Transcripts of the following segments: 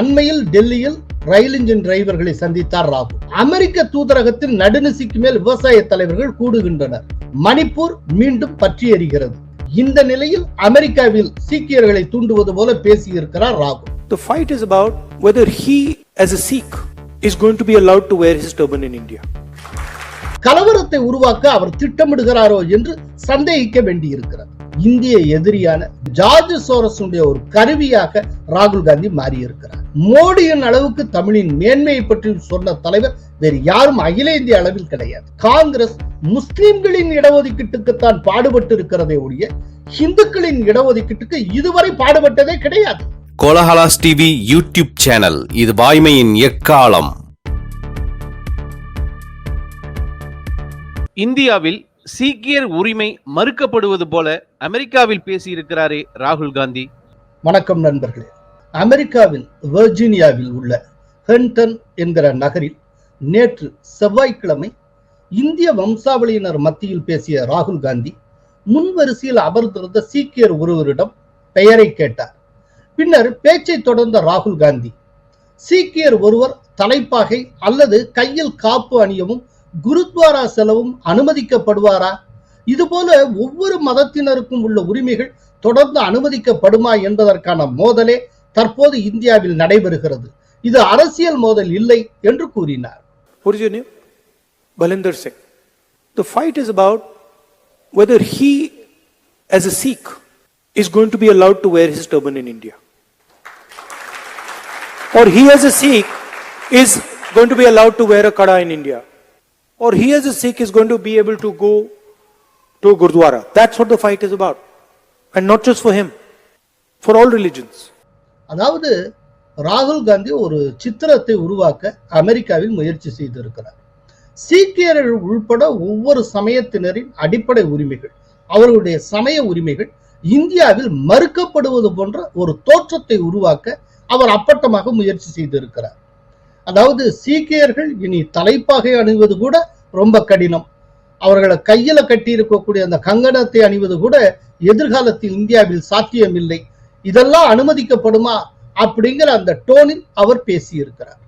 அண்மையில் டெல்லியில் rail engine டிரைவர்களை சந்தித்தார் ராகுல். அமெரிக்க தூதரகத்தில் நடுநிசிக்கு மேல் விவசாய தலைவர்கள் கூடுகின்றனர். மணிப்பூர் மீண்டும் பற்றி எறிகிறது இந்த நிலையில் அமெரிக்காவில் சீக்கியர்களை தூண்டுவது போல பேசியிருக்கிறார் ராகுல். The fight is about whether he, as a Sikh, is going to be allowed to wear his turban in India. கலவரத்தை உருவாக்க அவர் திட்டமிடுகிறாரோ என்று சந்தேகிக்க வேண்டியிருக்கிறது. இந்திய எதிரியான ஜார்ஜ் சோரஸுடைய ஒரு கருவியாக ராகுல் காந்தி மாறியிருக்கிறார். மோடியின் அளவுக்கு தமிழின் மேன்மையை பற்றி சொன்ன தலைவர் வேறு யாரும் அகில இந்திய அளவில் கிடையாது. காங்கிரஸ் முஸ்லிம்களின் இடஒதுக்கீட்டுக்குத்தான் பாடுபட்டு இருக்கிறதே ஒழிய இந்துக்களின் இடஒதுக்கீட்டுக்கு இதுவரை பாடுபட்டதே கிடையாது. கோலஹலாஸ் டிவி யூடியூப் சேனல் இது வாய்மையின் எக்காலம். இந்தியாவில் சீக்கியர் உரிமை மறுக்கப்படுவது போல அமெரிக்காவில் பேசியிருக்கிறாரே ராகுல் காந்தி. வணக்கம் நண்பர்களே. அமெரிக்காவின் வெர்ஜீனியாவில் உள்ள ஹென்டன் என்கிற நகரில் நேற்று செவ்வாய்க்கிழமை இந்திய வம்சாவளியினர் மத்தியில் பேசிய ராகுல் காந்தி முன்வரிசையில் அமர்ந்திருந்த சீக்கியர் ஒருவரிடம் பெயரை கேட்டார். பின்னர் பேச்சை தொடர்ந்த ராகுல் காந்தி சீக்கியர் ஒருவர் தலைப்பாகை அல்லது கையில் காப்பு அணியவும் குருத்வாரா செலவும் அனுமதிக்கப்படுவாரா? இதுபோல ஒவ்வொரு மதத்தினருக்கும் உள்ள உரிமைகள் தொடர்ந்து அனுமதிக்கப்படுமா என்பதற்கான மோதலே தற்போது இந்தியாவில் நடைபெறுகிறது இது அரசியல் மோதல் இல்லை என்று கூறினார் What is your name? Balinder Singh. The fight is about whether he, as a Sikh, is going to be allowed to wear his turban in India. Or he, as a Sikh, is going to be allowed to wear a kada in India. Or he, as a Sikh, is going to be able to go to Gurdwara. That's what the fight is about. And not just for him, for all religions. அதாவது ராகுல் காந்தி ஒரு சித்திரத்தை உருவாக்க அமெரிக்காவில் முயற்சி செய்திருக்கிறார். சீக்கியர்கள் உள்பட ஒவ்வொரு சமயத்தினரின் அடிப்படை உரிமைகள் அவர்களுடைய சமய உரிமைகள் இந்தியாவில் மறுக்கப்படுவது போன்ற ஒரு தோற்றத்தை உருவாக்க அவர் அப்பட்டமாக முயற்சி செய்திருக்கிறார். அதாவது சீக்கியர்கள் இனி தலைப்பாகை அணிவது கூட ரொம்ப கடினம். அவர்களை கையில கட்டி இருக்கக்கூடிய அந்த கங்கணத்தை அணிவது கூட எதிர்காலத்தில் இந்தியாவில் சாத்தியமில்லை. இதெல்லாம் அனுமதிக்கப்படுமா அப்படிங்கிற அந்த டோனில் அவர் பேசியிருக்கிறார்.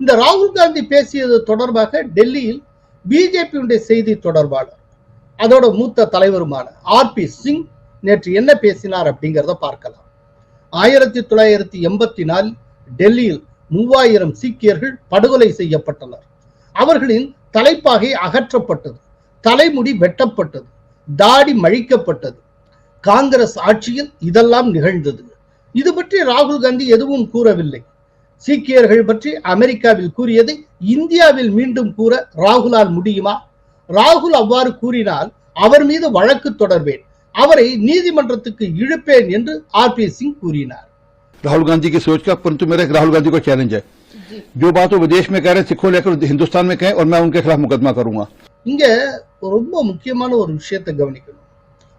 இந்த ராகுல் காந்தி பேசியது தொடர்பாக டெல்லியில் பிஜேபியுடைய செய்தி தொடர்பாளர் அதோட மூத்த தலைவருமான ஆர் பி சிங் நேற்று என்ன பேசினார் அப்படிங்கிறத பார்க்கலாம். ஆயிரத்தி தொள்ளாயிரத்தி எண்பத்தி நாலில் டெல்லியில் மூவாயிரம் சீக்கியர்கள் படுகொலை செய்யப்பட்டனர். அவர்களின் தலைப்பாகை அகற்றப்பட்டது தலைமுடி வெட்டப்பட்டது தாடி மழிக்கப்பட்டது காங்கிரஸ் ஆட்சியில் இதெல்லாம் நிகழ்ந்தது இது பற்றி ராகுல் காந்தி எதுவும் கூறவில்லை சீக்கியர்கள் பற்றி அமெரிக்காவில் கூறியதை இந்தியாவில் மீண்டும் கூற ராகுலால் முடியுமா ராகுல் அவ்வாறு கூறினால் அவர் மீது வழக்கு தொடர்வேன் அவரை நீதிமன்றத்துக்கு இழுப்பேன் என்று ஆர் பி சிங் கூறினார் राहुल गांधी की सोच का परंतु मेरा एक राहुल गांधी को चैलेंज है जो बात वो विदेश में कह रहे हैं सिखों लेकर हिंदुस्तान में कहें और मैं उनके खिलाफ मुकदमा करूंगा இங்க ரொம்ப முக்கியமான ஒரு விஷயத்தை கவனிக்கணும்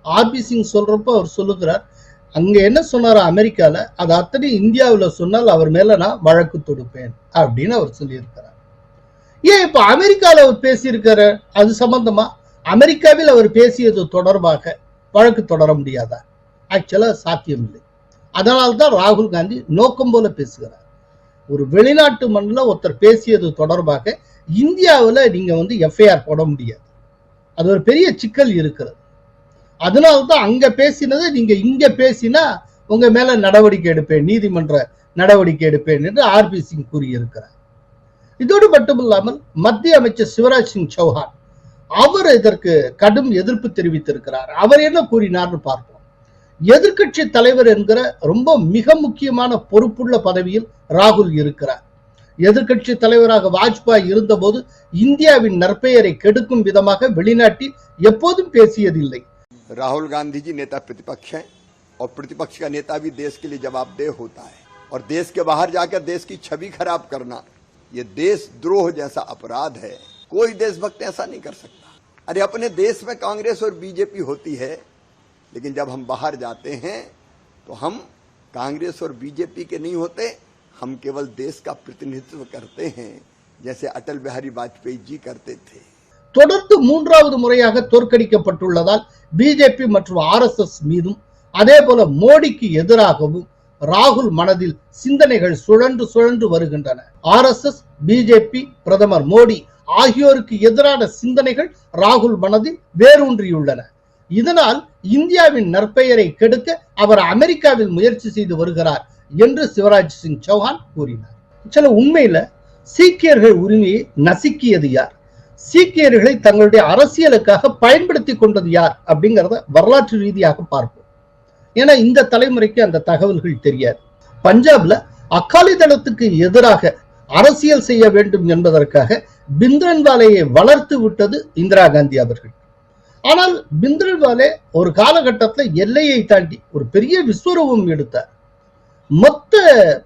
ஆர்பி சிங் சொல்றப்ப அவர் சொல்லுகிறார் அங்க என்ன சொன்னாரோ அமெரிக்கால? அது அத்தனை இந்தியாவுல சொன்னால் அவர் மேல நான் வழக்கு தொடுப்பேன் அப்படின்னு அவர் சொல்லியிருக்கிறார். ஏன் இப்ப அமெரிக்கால அவர் பேசியிருக்காரு? அது சம்பந்தமா? அமெரிக்காவில் அவர் பேசியது தொடர்பாக வழக்கு தொடர முடியாதா? ஆக்சுவலா சாத்தியமில்லை. அதனால்தான் ராகுல் காந்தி நோக்கம் போல பேசுகிறார். ஒரு வெளிநாட்டு மண்ணில் ஒருத்தர் பேசியது தொடர்பாக இந்தியாவில் நீங்க வந்து எஃப்ஐஆர் போட முடியாது. அது ஒரு பெரிய சிக்கல் இருக்கிறது. அதனால தான் அங்க பேசினதை நீங்க இங்க பேசினா உங்க மேல நடவடிக்கை எடுப்பேன் நீதிமன்ற நடவடிக்கை எடுப்பேன் என்று ஆர்பி சிங் கூறியிருக்கிறார். இதோடு மட்டுமில்லாமல் மத்திய அமைச்சர் சிவராஜ் சிங் சௌஹான் அவர் இதற்கு கடும் எதிர்ப்பு தெரிவித்திருக்கிறார். அவர் என்ன கூறினார்னு பார்ப்போம். எதிர்க்கட்சி தலைவர் என்கிற ரொம்ப மிக முக்கியமான பொறுப்புள்ள பதவியில் ராகுல் இருக்கிறார். எதிர்க்கட்சி தலைவராக வாஜ்பாய் இருந்தபோது இந்தியாவின் நற்பெயரை கெடுக்கும் விதமாக வெளிநாட்டில் எப்போதும் பேசியதில்லை. राहुल गांधी जी नेता प्रतिपक्ष हैं और प्रतिपक्ष का नेता भी देश के लिए जवाबदेह होता है। और देश के बाहर जाकर देश की छवि खराब करना, ये देशद्रोह जैसा अपराध है। कोई देशभक्त ऐसा नहीं कर सकता। अरे अपने देश में कांग्रेस और बीजेपी होती है, लेकिन जब हम बाहर जाते हैं तो हम कांग्रेस और बीजेपी के नहीं होते, हम केवल देश का प्रतिनिधित्व करते हैं, जैसे अटल बिहारी वाजपेयी जी करते थे। தொடர்ந்து மூன்றாவது முறையாக தோற்கடிக்கப்பட்டுள்ளதால் பிஜேபி மற்றும் ஆர்எஸ்எஸ் மீதும் அதே போல மோடிக்கு எதிராகவும் ராகுல் மனதில் சிந்தனைகள் சுழன்று சுழன்று வருகின்றன. ஆர்எஸ்எஸ் பிஜேபி பிரதமர் மோடி ஆகியோருக்கு எதிரான சிந்தனைகள் ராகுல் மனதில் வேரூன்றியுள்ளன. இதனால் இந்தியாவின் நற்பெயரை கெடுக்க அவர் அமெரிக்காவில் முயற்சி செய்து வருகிறார் என்று சிவராஜ் சிங் சௌஹான் கூறினார். சில உண்மையில சீக்கியர்கள் உரிமையை நசுக்கியது யார்? சீக்கியர்களை தங்களுடைய அரசியலுக்காக பயன்படுத்தி கொண்டது யார் அப்படிங்கறத வரலாற்று ரீதியாக பார்ப்போம். ஏன்னா இந்த தலைமுறைக்கு அந்த தகவல்கள் தெரியாது. பஞ்சாப்ல அக்காலி தளத்துக்கு எதிராக அரசியல் செய்ய வேண்டும் என்பதற்காக பிந்திரன்வாலையை வளர்த்து விட்டது இந்திரா காந்தி அவர்கள். ஆனால் பிந்திரன்வாலே ஒரு காலகட்டத்தில் எல்லையை தாண்டி ஒரு பெரிய விஸ்வரூபம் எடுத்தார். மொத்த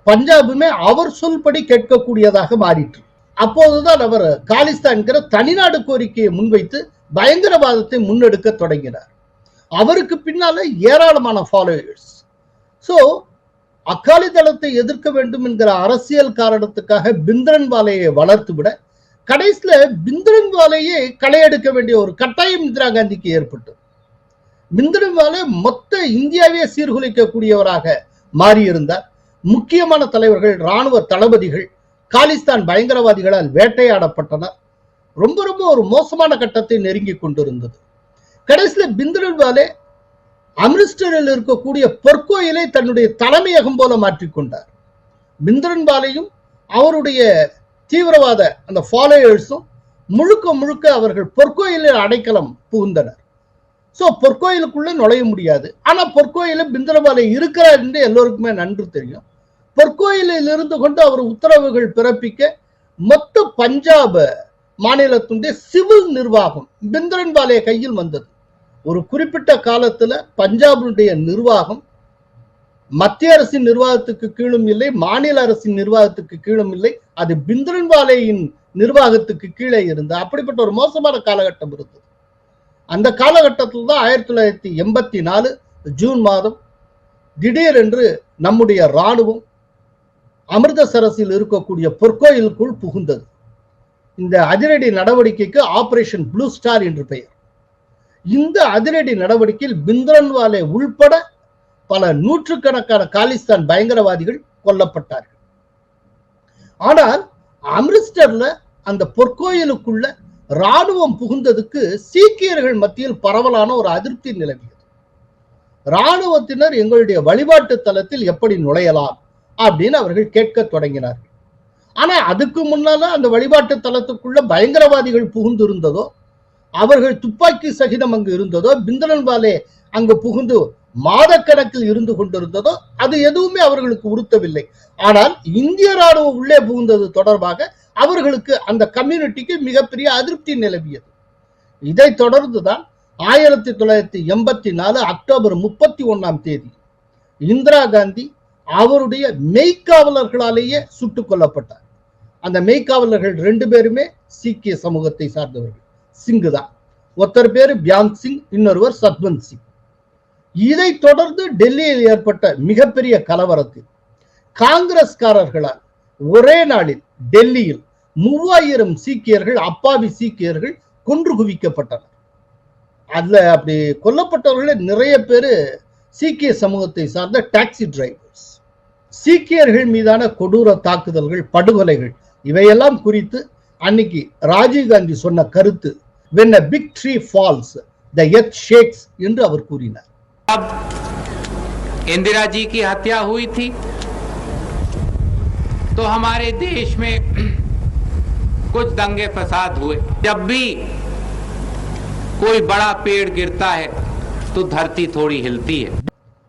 பஞ்சாபுமே அவர் சொல்படி கேட்கக்கூடியதாக மாறிற்று. அப்போதுதான் அவர் காலிஸ்தான்கிற தனிநாடு கோரிக்கையை முன்வைத்து பயங்கரவாதத்தை முன்னெடுக்க தொடங்கினார். அவருக்கு பின்னால ஏராளமான ஃபாலோயர்ஸ் சோ அக்காலி தளத்தை எதிர்க்க வேண்டும் என்கிற அரசியல் காரணத்துக்காக பிந்திரன்வாலையை வளர்த்து விட கடைசியில பிந்திரன்வாலையே களையெடுக்க வேண்டிய ஒரு கட்டாயம் இந்திரா காந்திக்கு ஏற்பட்டது. பிந்திரன்வாலே மொத்த இந்தியாவே சீர்குலைக்கக்கூடியவராக மாறியிருந்தார். முக்கியமான தலைவர்கள் ராணுவ தளபதிகள் காலிஸ்தான் பயங்கரவாதிகளால் வேட்டையாடப்பட்டனர் ரொம்ப ரொம்ப ஒரு மோசமான கட்டத்தை நெருங்கி கொண்டிருந்தது. கடைசியில பிந்திரன்வாலே அமிர்தசரில் இருக்கக்கூடிய பொற்கோயிலை தன்னுடைய தலைமையகம் போல மாற்றிக்கொண்டார் பிந்திரன்வாலையும் அவருடைய தீவிரவாத அந்த ஃபாலோயர்ஸும் முழுக்க முழுக்க அவர்கள் பொற்கோயிலில் அடைக்கலம் புகுந்தனர். சோ பொற்கோயிலுக்குள்ள நுழைய முடியாது. ஆனால் பொற்கோயிலில் பிந்திரபாலை இருக்கிறார் என்று எல்லோருக்குமே நன்று தெரியும். பொற்கோயிலில் இருந்து கொண்டு அவர் உத்தரவுகள் பிறப்பிக்க மொத்த பஞ்சாப மாநிலத்துடைய சிவில் நிர்வாகம் பிந்திரன்பாலே கையில் வந்தது. ஒரு குறிப்பிட்ட காலத்துல பஞ்சாபினுடைய நிர்வாகம் மத்திய அரசின் நிர்வாகத்துக்கு கீழும் இல்லை மாநில அரசின் நிர்வாகத்துக்கு கீழும் இல்லை அது பிந்திரன்வாலேயின் நிர்வாகத்துக்கு கீழே இருந்து அப்படிப்பட்ட ஒரு மோசமான காலகட்டம் இருந்தது. அந்த காலகட்டத்தில் தான் ஆயிரத்தி தொள்ளாயிரத்தி எண்பத்தி நாலு ஜூன் மாதம் திடீரென்று நம்முடைய ராணுவம் அமிர்தசரஸில் இருக்கக்கூடிய பொற்கோயிலுக்குள் புகுந்தது. இந்த அதிரடி நடவடிக்கைக்கு ஆபரேஷன் ப்ளூ ஸ்டார் என்று பெயர். இந்த அதிரடி நடவடிக்கையில் பிந்திரன்வாலே உள்பட பல நூற்றுக்கணக்கான காலிஸ்தான் பயங்கரவாதிகள் கொல்லப்பட்டார்கள். ஆனால் அமிர்தர்ல அந்த பொற்கோயிலுக்குள்ள ராணுவம் புகுந்ததுக்கு சீக்கியர்கள் மத்தியில் பரவலான ஒரு அதிருப்தி நிலவியது. ராணுவத்தினர் எங்களுடைய வழிபாட்டு தலத்தில் எப்படி நுழையலாம்? அப்படின்னு அவர்கள் கேட்க தொடங்கினார்கள். ஆனா அதுக்கு முன்னால அந்த வழிபாட்டு தலத்துக்குள்ள பயங்கரவாதிகள் புகுந்து இருந்ததோ அவர்கள் துப்பாக்கி சகிதம் அங்கு இருந்ததோ பிந்தலன்பாலே அங்கு புகுந்து மாதக்கணக்கில் இருந்து கொண்டிருந்ததோ அது எதுவுமே அவர்களுக்கு உறுத்தவில்லை. ஆனால் இந்திய ராணுவம் உள்ளே புகுந்தது தொடர்பாக அவர்களுக்கு அந்த கம்யூனிட்டிக்கு மிகப்பெரிய அதிருப்தி நிலவியது. இதை தொடர்ந்துதான் ஆயிரத்தி தொள்ளாயிரத்தி எண்பத்தி நாலு அக்டோபர் முப்பத்தி ஒன்னாம் தேதி இந்திரா காந்தி அவருடைய மெய்க்காவலர்களாலேயே சுட்டுக் கொல்லப்பட்டார். அந்த மெய்க்காவலர்கள் ரெண்டு பேருமே சீக்கிய சமூகத்தை சார்ந்தவர்கள். சிங்கு தான் ஒருத்தர் பேரு பியாங் சிங் இன்னொருவர் சத்வந்த் சிங். இதை தொடர்ந்து டெல்லியில் ஏற்பட்ட மிகப்பெரிய கலவரத்தில் காங்கிரஸ்காரர்களால் ஒரே நாளில் டெல்லியில் மூவாயிரம் சீக்கியர்கள் அப்பாவி சீக்கியர்கள் கொன்று குவிக்கப்பட்டனர். அதுல அப்படி கொல்லப்பட்டவர்களே நிறைய பேரு சீக்கிய சமூகத்தை சார்ந்த டாக்ஸி டிரைவர்ஸ் சீக்கியர்கள் மீதான கொடூர தாக்குதல்கள் படுகொலைகள் இவையெல்லாம் குறித்து அன்னைக்கு ராஜீவ்காந்தி சொன்ன கருத்து when a big tree falls the earth shakes என்று அவர் கூறினார் अब इंदिरा जी की हत्या हुई थी तो हमारे देश में कुछ दंगे फसाद हुए जब भी कोई बड़ा पेड़ गिरता है तो धरती थोड़ी हिलती है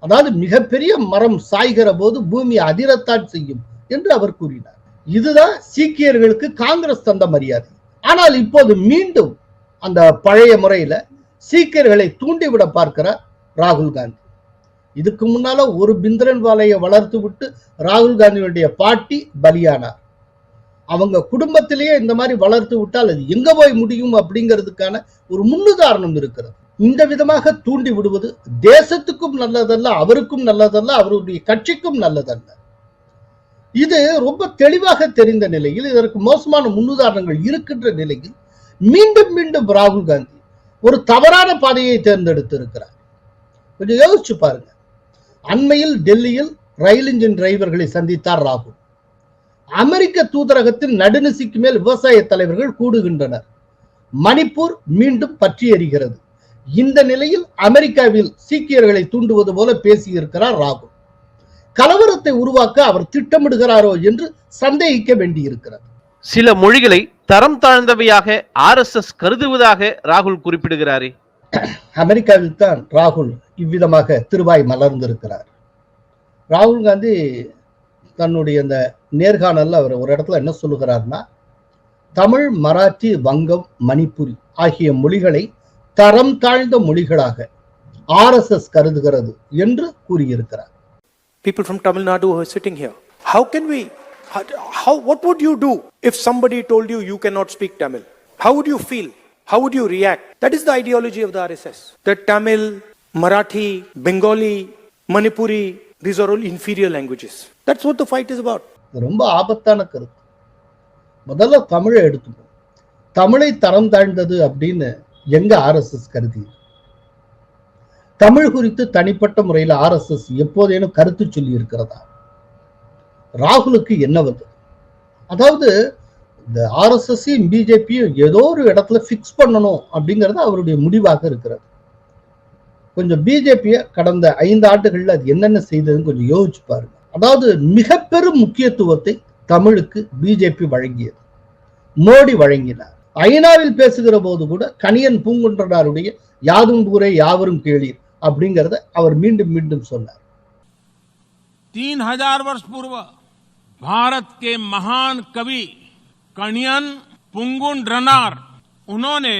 அதாவது மிகப்பெரிய மரம் சாய்கிற போது பூமி அதிரத்தான் செய்யும் என்று அவர் கூறினார். இதுதான் சீக்கியர்களுக்கு காங்கிரஸ் தந்த மரியாதை. ஆனால் இப்போது மீண்டும் அந்த பழைய முறையில சீக்கியர்களை தூண்டிவிட பார்க்கிறார் ராகுல் காந்தி. இதுக்கு முன்னால ஒரு பிந்திரன் வாலையை வளர்த்து விட்டு ராகுல் காந்தியுடைய பாட்டி பலியானார். அவங்க குடும்பத்திலேயே இந்த மாதிரி வளர்த்து விட்டால் அது எங்க போய் முடியும் அப்படிங்கிறதுக்கான ஒரு முன்னுதாரணம் இருக்கிறது. இந்த விதமாக தூண்டி விடுவது தேசத்துக்கும் நல்லதல்ல அவருக்கும் நல்லதல்ல அவருடைய கட்சிக்கும் நல்லதல்ல. இது ரொம்ப தெளிவாக தெரிந்த நிலையில் இதற்கு மோசமான முன்னுதாரணங்கள் இருக்கின்ற நிலையில் மீண்டும் மீண்டும் ராகுல் காந்தி ஒரு தவறான பாதையை தேர்ந்தெடுத்து இருக்கிறார் கொஞ்சம் யோசிச்சு பாருங்க. அண்மையில் டெல்லியில் ரயில் இன்ஜின் டிரைவர்களை சந்தித்தார் ராகுல். அமெரிக்க தூதரகத்தில் நடுநிசிக்கு மேல் விவசாய தலைவர்கள் கூடுகின்றனர். மணிப்பூர் மீண்டும் பற்றி எறிகிறது இந்த நிலையில் அமெரிக்காவில் சீக்கியர்களை தூண்டுவது போல பேசியிருக்கிறார் ராகுல். கலவரத்தை உருவாக்க அவர் திட்டமிடுகிறாரோ என்று சந்தேகிக்க வேண்டியிருக்கிறது. சில மொழிகளை தரம் தாழ்ந்தவையாக ஆர்எஸ்எஸ் கருதுவதாக ராகுல் குறிப்பிடுகிறாரே. அமெரிக்காவில் தான் ராகுல் இவ்விதமாக திருவாய் மலர்ந்திருக்கிறார். ராகுல் காந்தி தன்னுடைய அந்த நேர்காணல்ல அவர் ஒரு இடத்துல என்ன சொல்லுகிறார்னா தமிழ் மராத்தி வங்கம் மணிப்புரி ஆகிய மொழிகளை தரம் தாழ்ந்த மொழிகளாக ஆர்எஸ்எஸ் கருதுகிறது என்று கூறியிருக்கிறார் people from Tamil Nadu who are sitting here. How can we, how, how, what would you do if somebody told you you cannot speak Tamil? How would you feel? How would you react? That is the ideology of the RSS. That Tamil, Marathi, Bengali, Manipuri, these are all inferior languages. That's what the fight is about. இது ரொம்ப ஆபத்தான கருத்து முதல்ல தமிழை எடுத்துப்போம் தமிழை தரம் தாழ்ந்தது அப்படின்னு எங்க ஆர்எஸ்எஸ் கருதி தமிழ் குறித்து தனிப்பட்ட முறையில் ஆர்எஸ்எஸ் எப்போதேனும் கருத்து சொல்லி இருக்கிறதா? ராகுலுக்கு என்ன வந்தது? அதாவது இந்த ஆர்எஸ்எஸ்ஸையும் பிஜேபியும் ஏதோ ஒரு இடத்துல ஃபிக்ஸ் பண்ணணும் அப்படிங்கிறது அவருடைய முடிவாக இருக்கிறது. கொஞ்சம் பிஜேபியை கடந்த ஐந்து ஆண்டுகள்ல அது என்னென்ன செய்ததுன்னு கொஞ்சம் யோசிச்சு பாருங்க. அதாவது மிக பெரும் முக்கியத்துவத்தை தமிழுக்கு பிஜேபி வழங்கியது. மோடி வழங்கினார். ஐநாவில் பேசுகிற போது கூட கணியன் பூங்குன்றனாருடைய யாதும் ஊரே யாவரும் கேளீர் அப்படிங்கறத அவர் மீண்டும் மீண்டும் சொன்னார் तीन हजार वर्ष पूर्व भारत के महान कवि कणियन पुंगुन ड्रनार उन्होंने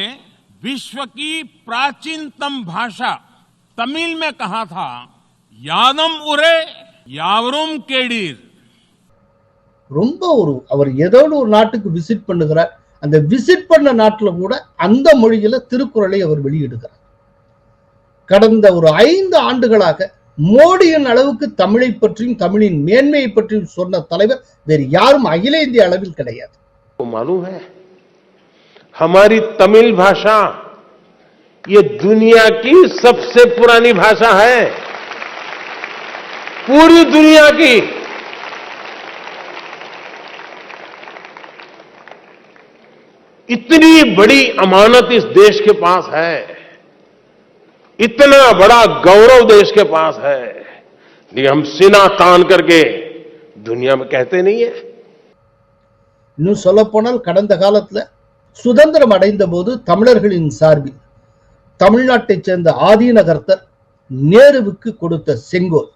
विश्व की प्राचीनतम भाषा तमिल में कहा था यादम उरे यावरुम केडीर ரொம்ப ஒரு அவர் ஏதோ ஒரு நாட்டுக்கு விசிட் பண்ணுகிறார் அந்த விசிட் பண்ண நாட்டுல கூட அந்த மொழியில திருக்குறளை அவர் வெளியிடுகிறார் கடந்த ஒரு ஐந்து ஆண்டுகளாக மோடியின் அளவுக்கு தமிழை பற்றியும் தமிழின் மேன்மையை பற்றியும் சொன்ன தலைவர் வேறு யாரும் அகில இந்திய அளவில் கிடையாது को मालूम है हमारी तमिल भाषा ये दुनिया की सबसे पुरानी भाषा है पूरी दुनिया की इतनी बड़ी अमानत इस देश के पास है इतना बड़ा गौरव देश के पास है लेकिन हम सीना तान करके दुनिया में कहते नहीं है இன்னும் சொல்ல போனால் கடந்த காலத்துல சுதந்திரம் அடைந்த போது தமிழர்களின் சார்பில் தமிழ்நாட்டைச் சேர்ந்த ஆதீனகர்த்தர் நேருவுக்கு கொடுத்த செங்கோல்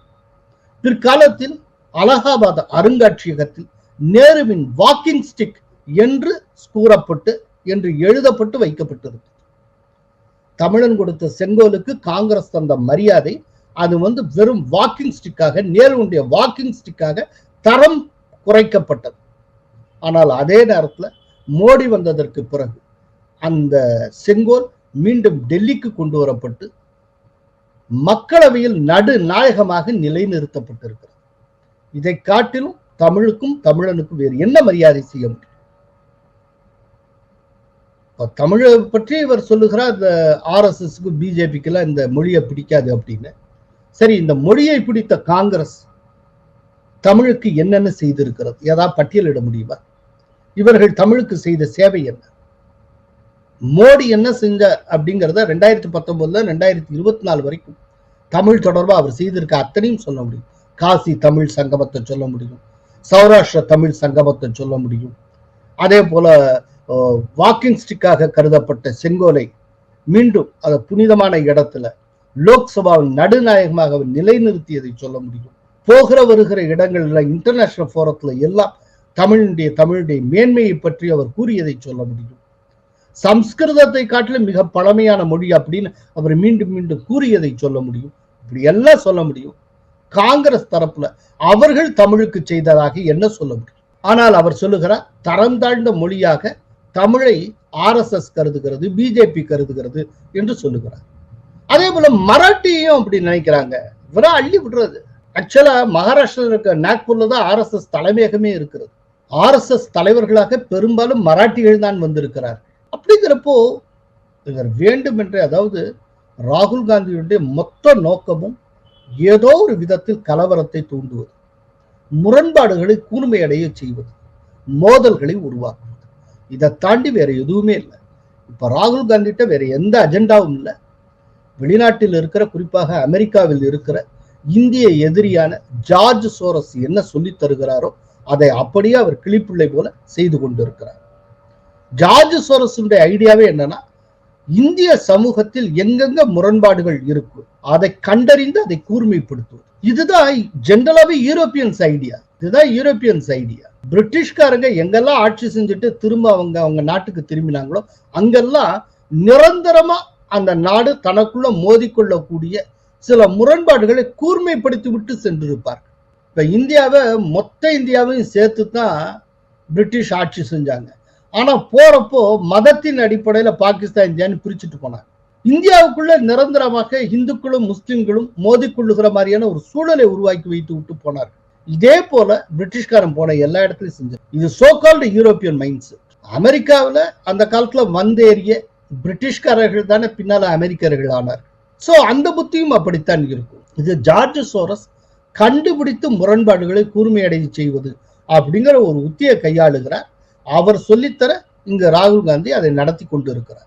பிற்காலத்தில் அலகாபாத் அருங்காட்சியகத்தில் நேருவின் வாக்கிங் ஸ்டிக் என்று கூறப்பட்டு என்று எழுதப்பட்டு வைக்கப்பட்டிருந்தது தமிழன் கொடுத்த செங்கோலுக்கு காங்கிரஸ் தந்த மரியாதை அது வந்து வெறும் வாக்கிங் ஸ்டிக்காக நேருடைய வாக்கிங் ஸ்டிக்காக தரம் குறைக்கப்பட்டது. ஆனால் அதே நேரத்தில் மோடி வந்ததற்கு பிறகு அந்த செங்கோல் மீண்டும் டெல்லிக்கு கொண்டு வரப்பட்டு மக்களவையில் நடுநாயகமாக நிலைநிறுத்தப்பட்டிருக்கிறது. இதை காட்டிலும் தமிழுக்கும் தமிழனுக்கும் வேறு என்ன மரியாதை செய்ய முடியும்? தமிழை பற்றி இவர் சொல்லுகிறார் இந்த ஆர்எஸ்எஸ்க்கு பிஜேபிக்கெல்லாம் இந்த மொழியை பிடிக்காது அப்படின்னு. சரி இந்த மொழியை பிடித்த காங்கிரஸ் தமிழுக்கு என்னென்ன செய்திருக்கிறது? ஏதாவது பட்டியலிட முடியுமா? இவர்கள் தமிழுக்கு செய்த சேவை என்ன? மோடி என்ன செஞ்ச அப்படிங்கிறத ரெண்டாயிரத்தி பத்தொன்பதுல ரெண்டாயிரத்தி இருபத்தி நாலு வரைக்கும் தமிழ் தொடர்பா அவர் செய்திருக்க அத்தனையும் சொல்ல முடியும். காசி தமிழ் சங்கமத்தை சொல்ல முடியும். சௌராஷ்டிர தமிழ் சங்கமத்தை சொல்ல முடியும். அதே போல வாக்கிங் ஸ்டிக்காக கருதப்பட்ட செங்கோலை மீண்டும் அதை புனிதமான இடத்துல லோக்சபாவின் நடுநாயகமாக அவர் நிலைநிறுத்தியதை சொல்ல முடியும். போகிற வருகிற இடங்கள்ல இன்டர்நேஷனல் போரத்துல எல்லாம் தமிழினுடைய தமிழுடைய மேன்மையை பற்றி அவர் கூறியதை சொல்ல முடியும். சம்ஸ்கிருதத்தை காட்டிலும் மிக பழமையான மொழி அப்படின்னு அவர் மீண்டும் மீண்டும் கூறியதை சொல்ல முடியும். இப்படி எல்லாம் சொல்ல முடியும். காங்கிரஸ் தரப்புல அவர்கள் தமிழுக்கு செய்ததாக என்ன சொல்ல முடியும்? ஆனால் அவர் சொல்லுகிறார் தரம் தாழ்ந்த மொழியாக தமிழை ஆர்எஸ்எஸ் கருதுகிறது பிஜேபி கருதுகிறது என்று சொல்லுகிறார். அதே போல மராட்டியையும் அப்படி நினைக்கிறாங்க. இவரா அள்ளி விடுறது. ஆக்சுவலா மகாராஷ்டிரா இருக்க நாக்பூர்ல தான் ஆர்எஸ்எஸ் தலைமையகமே இருக்கிறது. ஆர்எஸ்எஸ் தலைவர்களாக பெரும்பாலும் மராட்டிகள் தான் வந்திருக்கிறார். அப்படிங்கிறப்போ இவர் வேண்டும் என்றே அதாவது ராகுல் காந்தியுடைய மொத்த நோக்கமும் ஏதோ ஒரு விதத்தில் கலவரத்தை தூண்டுவது முரண்பாடுகளை கூர்மையடைய செய்வது மோதல்களை உருவாக்குவது. இதை தாண்டி வேற எதுவுமே இல்லை. இப்ப ராகுல் காந்திட்ட வேற எந்த அஜெண்டாவும் இல்லை. வெளிநாட்டில் இருக்கிற குறிப்பாக அமெரிக்காவில் இருக்கிற இந்திய எதிரியான ஜார்ஜ் சோரஸ் என்ன சொல்லி தருகிறாரோ அதை அப்படியே அவர் கிளிப்பிள்ளை போல செய்து கொண்டிருக்கிறார். ஜார்ஜ் சோரஸுடைய ஐடியாவே என்னன்னா இந்திய சமூகத்தில் எங்கெங்க முரண்பாடுகள் இருக்கும் அதை கண்டறிந்து அதை கூர்மைப்படுத்துவது. இதுதான் ஜென்ரலாவே யூரோப்பியன்ஸ் ஐடியா. இதுதான் யூரோப்பியன்ஸ் ஐடியா பிரிட்டிஷ்காரங்க எங்கெல்லாம் ஆட்சி செஞ்சுட்டு திரும்ப அவங்க அவங்க நாட்டுக்கு திரும்பினாங்களோ அங்கெல்லாம் நிரந்தரமா அந்த நாடு தனக்குள்ள மோதிக்கொள்ளக்கூடிய சில முரண்பாடுகளை கூர்மைப்படுத்தி விட்டு சென்றிருப்பார் இப்ப இந்தியாவை மொத்த இந்தியாவையும் சேர்த்து தான் பிரிட்டிஷ் ஆட்சி செஞ்சாங்க. ஆனா போறப்போ மதத்தின் அடிப்படையில பாகிஸ்தான் இந்தியான்னு பிரிச்சுட்டு போனாங்க. இந்தியாவுக்குள்ள நிரந்தரமாக இந்துக்களும் முஸ்லிம்களும் மோதிக்கொள்ளுகிற மாதிரியான ஒரு சூழலை உருவாக்கி வைத்து விட்டு போனார்கள். இதே போல பிரிட்டிஷ்காரன் போன எல்லா இடத்துலயும் செஞ்சார். இது so called European mindset அமெரிக்காவில் அந்த காலத்தில் வந்தேறிய பிரிட்டிஷ்காரர்கள் தானே பின்னால அமெரிக்கர்கள் ஆனார். ஸோ அந்த புத்தியும் அப்படித்தான் இருக்கும். இது ஜார்ஜ் சோரஸ் கண்டுபிடித்து முரண்பாடுகளை கூர்மையடைய செய்வது அப்படிங்கிற ஒரு உத்தியை கையாளுகிறார். அவர் சொல்லித்தர இங்க ராகுல் காந்தி அதை நடத்தி கொண்டு இருக்கிறார்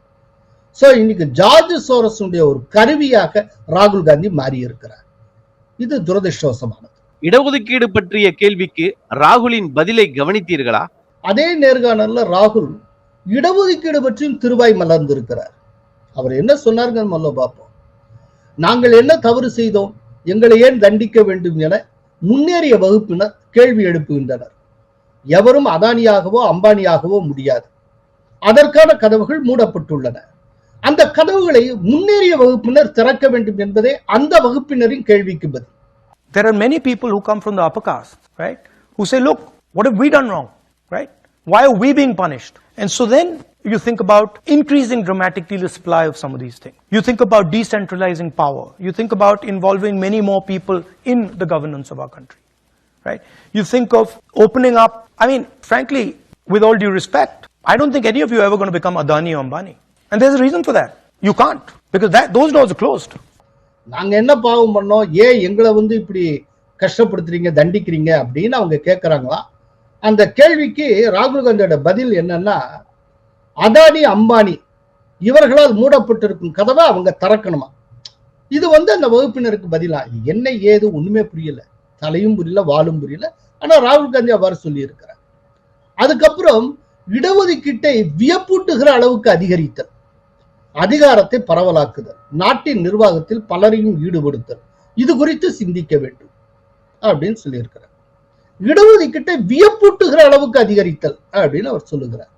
ஸோ இன்னைக்கு ஜார்ஜ் சோரஸுடைய ஒரு கருவியாக ராகுல் காந்தி மாறி இருக்கிறார் இது துரதிருஷ்டவசமானது. இடஒதுக்கீடு பற்றிய கேள்விக்கு ராகுலின் பதிலை கவனித்தீர்களா? அதே நேர்காணல்ல ராகுல் இடஒதுக்கீடு பற்றியும் திருவாய் மலர்ந்திருக்கிறார். அவர் என்ன சொன்னார்கள் மல்ல பார்ப்போம். நாங்கள் என்ன தவறு செய்தோம்? எங்களை ஏன் தண்டிக்க வேண்டும் என முன்னேறிய வகுப்பினர் கேள்வி எழுப்புகின்றனர். எவரும் அதானியாகவோ அம்பானியாகவோ முடியாது. அதற்கான கதவுகள் மூடப்பட்டுள்ளன. அந்த கதவுகளை முன்னேறிய வகுப்பினர் திறக்க வேண்டும் என்பதே அந்த வகுப்பினரின் கேள்விக்கு பதில். There are many people who come from the upper caste, right? Who say, look, what have we done wrong, right? Why are we being punished? And so then you think about increasing dramatically the supply of some of these things. You think about decentralizing power. You think about involving many more people in the governance of our country, right? You think of opening up, I mean, frankly, with all due respect, I don't think any of you are ever going to become Adani or Ambani. And there's a reason for that. You can't, because that, those doors are closed. நாங்க என்ன பாவம் பண்ணோம்? ஏன் எங்களை வந்து இப்படி கஷ்டப்படுத்துறீங்க தண்டிக்கிறீங்க அப்படின்னு அவங்க கேட்கறாங்களா அந்த கேள்விக்கு ராகுல் காந்தியோட பதில் என்னன்னா அதானி அம்பானி இவர்களால் மூடப்பட்டிருக்கும் கதவை அவங்க திறக்கணுமா? இது வந்து அந்த வகுப்பினருக்கு பதிலா இது என்ன ஏது ஒண்ணுமே புரியல. தலையும் புரியல வாலும் புரியல. ஆனா ராகுல் காந்தி அவ்வாறு சொல்லி இருக்கிறார் அதுக்கப்புறம் இடஒதுக்கீட்டை வியப்பூட்டுகிற அளவுக்கு அதிகரித்தல். அதிகாரத்தை பரவலாக்குதல். நாட்டின் நிர்வாகத்தில் பலரையும் ஈடுபடுத்தல். இது குறித்து சிந்திக்க வேண்டும். அப்படின்னு சொல்லியிருக்கிறார். இடஒதுக்கீட்டை வியப்பூட்டுகிற அளவுக்கு அதிகரித்தல் அப்படின்னு அவர் சொல்லுகிறார்.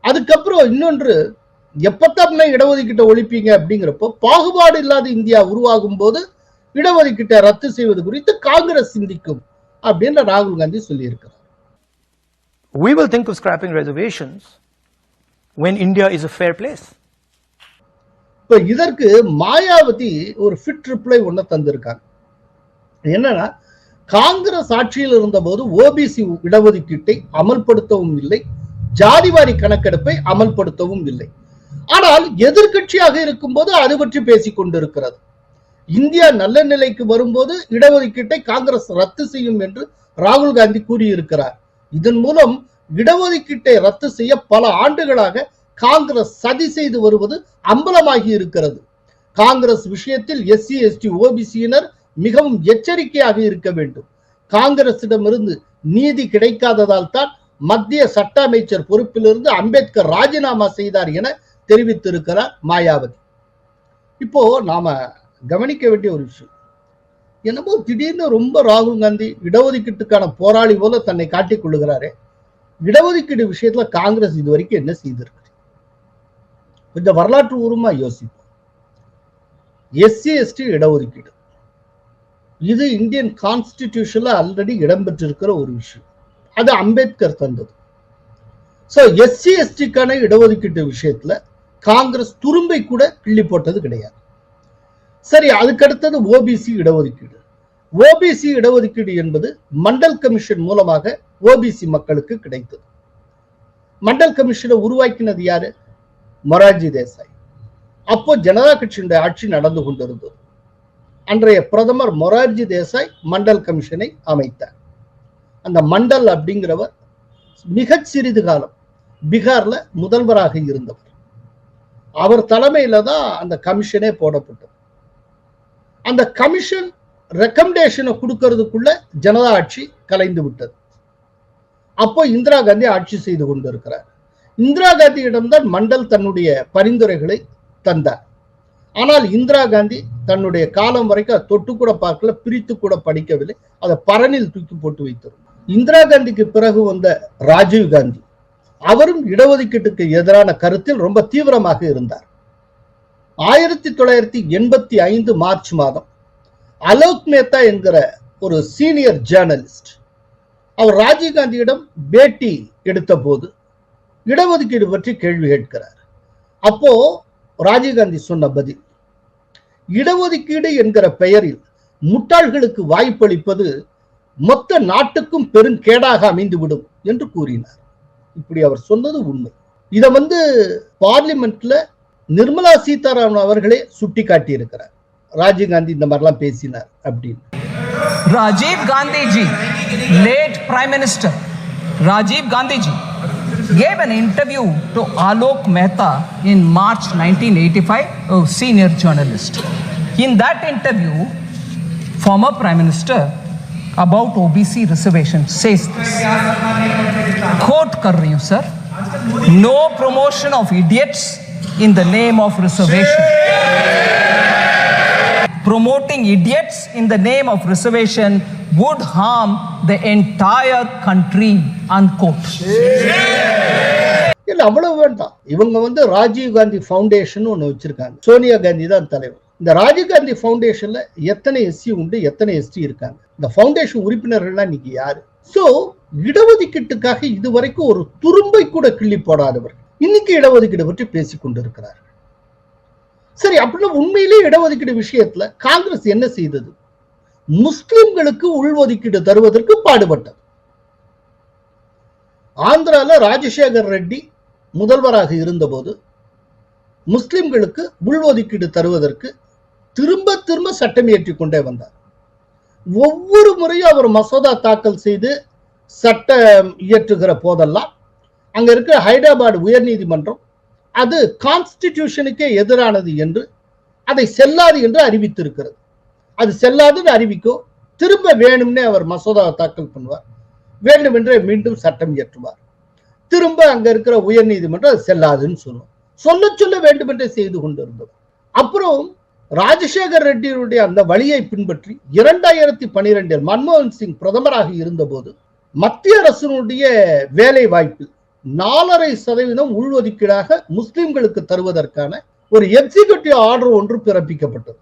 அதுக்கப்புறம் இன்னொன்று எப்பத்தான் இடஒதுக்கீட்டை ஒழிப்பீங்க அப்படிங்கிறப்போ பாகுபாடு இல்லாத இந்தியா உருவாகும் போது இடஒதுக்கீட்டை ரத்து செய்வது குறித்து காங்கிரஸ் சிந்திக்கும் அப்படின்னு ராகுல் காந்தி சொல்லியிருக்கிறார். We will think of scrapping reservations when India is a fair place. இப்ப இதற்கு மாயாவதி ஒரு ஃபிட் ரிப்ளை ஒண்ணு தந்திருக்காங்க. என்னன்னா காங்கிரஸ் ஆட்சியில் இருந்தபோது ஓபிசி இடஒதுக்கீட்டை அமல்படுத்தவும் இல்லை ஜாதிவாரி கணக்கெடுப்பை அமல்படுத்தவும் இல்லை. ஆனால் எதிர்கட்சியாக இருக்கும்போது அது பற்றி பேசிக் கொண்டிருக்கிறது. இந்தியா நல்ல நிலைக்கு வரும்போது இடஒதுக்கீட்டை காங்கிரஸ் ரத்து செய்யும் என்று ராகுல் காந்தி கூறியிருக்கிறார். இதன் மூலம் இடஒதுக்கீட்டை ரத்து செய்ய பல ஆண்டுகளாக காங்கிரஸ் சதி செய்து வருவது அம்பலமாகி இருக்கிறது. காங்கிரஸ் விஷயத்தில் எஸ்சி எஸ்டி ஓபிசியினர் மிகவும் எச்சரிக்கையாக இருக்க வேண்டும். காங்கிரசிடமிருந்து நீதி கிடைக்காததால் தான் மத்திய சட்ட அமைச்சர் பொறுப்பிலிருந்து அம்பேத்கர் ராஜினாமா செய்தார் என தெரிவித்திருக்கிறார் மாயாவதி. இப்போ நாம கவனிக்க வேண்டிய ஒரு விஷயம். என்னமோ திடீர்னு ரொம்ப ராகுல் காந்தி இடஒதுக்கீட்டுக்கான போராளி போல தன்னை காட்டிக் கொள்ளுகிறாரே. இடஒதுக்கீடு விஷயத்துல காங்கிரஸ் இது வரைக்கும் என்ன செய்திருக்கு? கொஞ்சம் வரலாற்று பூர்வமா யோசிப்போம். எஸ்சி எஸ்டி இடஒதுக்கீடு. இது இந்தியன் கான்ஸ்டிடியூஷன்ல ஆல்ரெடி இடம்பெற்றிருக்கிற ஒரு விஷயம். அது அம்பேத்கர் தந்தது. ஸோ எஸ்சி எஸ்டிக்கான இடஒதுக்கீட்டு விஷயத்துல காங்கிரஸ் துரும்பை கூட கிள்ளி போட்டது கிடையாது. சரி அதுக்கடுத்தது ஓபிசி இடஒதுக்கீடு. ஓபிசி இடஒதுக்கீடு என்பது மண்டல் கமிஷன் மூலமாக ஓபிசி மக்களுக்கு கிடைத்தது. மண்டல் கமிஷனை உருவாக்கினது யாரு? மொரார்ஜி தேசாய். அப்போ ஜனதா கட்சியினுடைய ஆட்சி நடந்து கொண்டிருந்தது. அன்றைய பிரதமர் மொரார்ஜி தேசாய் மண்டல் கமிஷனை அமைத்தார். அந்த மண்டல் அப்படிங்கிறவர் மிக சிறிது காலம் பீகார்ல முதல்வராக இருந்தவர். அவர் தலைமையில தான் அந்த கமிஷனே போடப்பட்டது. அந்த கமிஷன் ரெக்கமெண்டேஷனை கொடுக்கறதுக்குள்ள ஜனதா ஆட்சி கலைந்து விட்டது. அப்போ இந்திரா காந்தி ஆட்சி செய்து கொண்டிருக்கிறார். இந்திரா காந்தியிடம்தான் மண்டல் தன்னுடைய பரிந்துரைகளை தந்தார். ஆனால் இந்திரா காந்தி தன்னுடைய காலம் வரைக்கும் தொட்டு கூட பார்க்கல பிரித்து கூட படிக்கவில்லை. அதை பரனில் தூக்கி போட்டு வைத்திருந்தார். இந்திரா காந்திக்கு பிறகு வந்த ராஜீவ் காந்தி அவரும் இடஒதுக்கீட்டுக்கு எதிரான கருத்தில் ரொம்ப தீவிரமாக இருந்தார். ஆயிரத்தி தொள்ளாயிரத்தி எண்பத்தி ஐந்து மார்ச் மாதம் அலோக் மேத்தா என்கிற ஒரு சீனியர் ஜேர்னலிஸ்ட் அவர் ராஜீவ் காந்தியிடம் பேட்டி எடுத்த போது இடஒதுக்கீடு பற்றி கேள்வி கேட்கிறார். அப்போ ராஜீவ்காந்தி சொன்ன பதில் இடஒதுக்கீடு என்கிற பெயரில் முட்டாள்களுக்கு வாய்ப்பளிப்பது மொத்த நாட்டுக்கும் பெருங்கேடாக அமைந்துவிடும் என்று கூறினார். இப்படி அவர் சொன்னது உண்மை. இதை வந்து பார்லிமெண்ட்ல நிர்மலா சீதாராமன் அவர்களே சுட்டி காட்டியிருக்கிறார் ராஜீவ்காந்தி இந்த மாதிரிலாம் பேசினார் அப்படின்னு. Rajiv Gandhi ji late prime minister. Rajiv Gandhi ji gave an interview to Alok Mehta in March 1985, a senior journalist. In that interview, former Prime Minister about OBC reservation says this. Quote kar rahi sir. No promotion of idiots in the name of reservation. Promoting idiots in the name of reservation would harm the entire country. Unquote. இல்ல அவ்வளவு வேண்டாம். இவங்க வந்து Rajiv Gandhi foundation ஒன்று வச்சிருக்காங்க. சோனியா காந்தி தான் தலைவர். இந்த ராஜீவ் காந்தி ஃபவுண்டேஷன்ல எத்தனை எஸ்சி உண்டு எத்தனை எஸ்டி இருக்காங்க? இந்த ஃபவுண்டேஷன் உறுப்பினர்கள்லாம் இன்னைக்கு யாரு? சோ இடஒதுக்கீட்டுக்காக இதுவரைக்கும் ஒரு துரும்பை கூட கிள்ளி போடாதவர் இன்னைக்கு இடஒதுக்கீடு பற்றி பேசிக் கொண்டிருக்கிறார்கள் சரி அப்படின்னா உண்மையிலேயே இடஒதுக்கீடு விஷயத்துல காங்கிரஸ் என்ன செய்தது? முஸ்லிம்களுக்கு உள்ஒதுக்கீடு தருவதற்கு பாடுபட்டது. ஆந்திரால ராஜசேகர் ரெட்டி முதல்வராக இருந்தபோது முஸ்லிம்களுக்கு உள்ஒதுக்கீடு தருவதற்கு திரும்ப திரும்ப சட்டம் இயற்றி கொண்டே வந்தார். ஒவ்வொரு முறையும் அவர் மசோதா தாக்கல் செய்து சட்டம் இயற்றுகிற போதெல்லாம் அங்க இருக்கிற ஹைதராபாத் உயர்நீதிமன்றம் அது கான்ஸ்டிடியூஷனுக்கே எதிரானது என்று அதை செல்லாது என்று அறிவித்திருக்கிறது. அது செல்லாதுன்னு அறிவிக்கும் திரும்ப வேணும்னே அவர் மசோதாவை தாக்கல் பண்ணுவார். வேண்டுமென்றே மீண்டும் சட்டம் இயற்றுவார். திரும்ப அங்க இருக்கிற உயர் நீதிமன்றம் அது செல்லாதுன்னு சொல்லும். சொல்ல சொல்ல வேண்டுமென்றே செய்து கொண்டிருந்தது அப்புறம் ராஜசேகர் ரெட்டியுடைய அந்த வழியை பின்பற்றி இரண்டாயிரத்தி பனிரெண்டில் மன்மோகன் சிங் பிரதமராக இருந்தபோது மத்திய அரசினுடைய வேலை வாய்ப்பு நாலரை சதவீதம் உள்ஒதுக்கீடாக முஸ்லிம்களுக்கு தருவதற்கான ஒரு எக்ஸிகியூட்டிவ் ஆர்டர் ஒன்று பிறப்பிக்கப்பட்டது.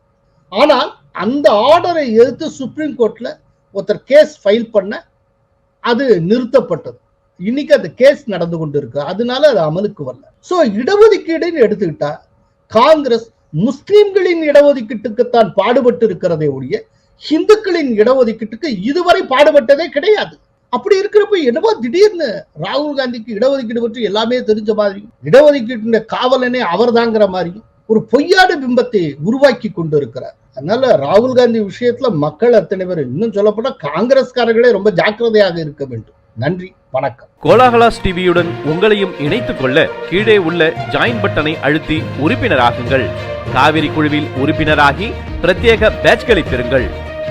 ஆனால் அந்த ஆர்டரை எதிர்த்து சுப்ரீம் கோர்ட்ல ஒருத்தர் கேஸ் ஃபைல் பண்ண அது நிறுத்தப்பட்டது. இன்னைக்கு அந்த கேஸ் நடந்து கொண்டு இருக்கு அதனால அது அமலுக்கு வரல. சோ இடஒதுக்கீடுன்னு எடுத்துக்கிட்டா காங்கிரஸ் முஸ்லிம்களின் இடஒதுக்கீட்டுக்குத்தான் பாடுபட்டு இருக்கிறதே ஒழிய இந்துக்களின் இடஒதுக்கீட்டுக்கு இதுவரை பாடுபட்டதே கிடையாது. அப்படி இருக்கிறப்ப என்னவோ திடீர்னு ராகுல் காந்திக்கு இடஒதுக்கீடு பற்றி எல்லாமே தெரிஞ்ச மாதிரி இடஒதுக்கீட்டு காவலனே அவர் தாங்கிற மாதிரி ஒரு பொய்யான பிம்பத்தை உருவாக்கி கொண்டு இருக்கிறார் அதனால ராகுல் காந்தி விஷயத்துல மக்கள் அத்தனை பேர் இன்னும் சொல்லப்போனா காங்கிரஸ்காரர்களே ரொம்ப ஜாக்கிரதையாக இருக்க வேண்டும். நன்றி வணக்கம். கோலாகலாஸ் டிவியுடன் உங்களையும் இணைத்துக் கொள்ள கீழே உள்ள ஜாயின் பட்டனை அழுத்தி உறுப்பினராகுங்கள். காவிரி குழுவில் உறுப்பினராகி பிரத்யேக பேட்ச்களை பெறுங்கள்.